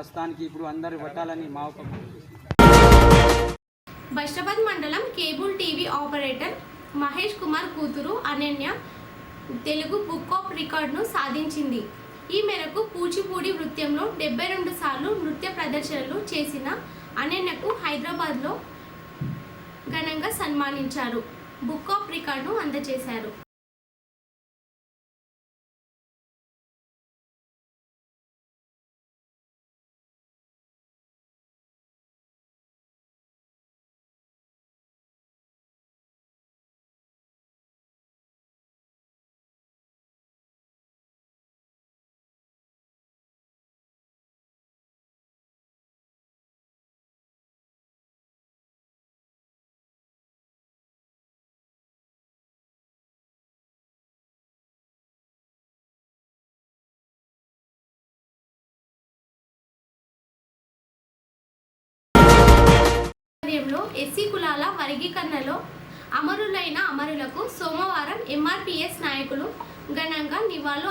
ప్రస్తుతానికి ఇప్పుడు అందరు పెట్టాలని మా ఒక బైష్టాబాద్ మండలం cable TV operator Mahesh Kumar కూతురు అనన్య తెలుగు బుక్ ఆఫ్ రికార్డును సాధించింది. ఈ మేరకు కూచిపూడి నృత్యంలో డెబ్బై రెండు సార్లు నృత్య ప్రదర్శనలు చేసిన అనన్యకు హైదరాబాద్లో ఘనంగా సన్మానించారు. బుక్ ఆఫ్ రికార్డును అందజేశారు. ఆధ్వర్యంలో ఎస్సీ కులాల వర్గీకరణలో అమరులైన అమరులకు సోమవారం ఎంఆర్పిఎస్ నాయకులు ఘనంగా నివాళులు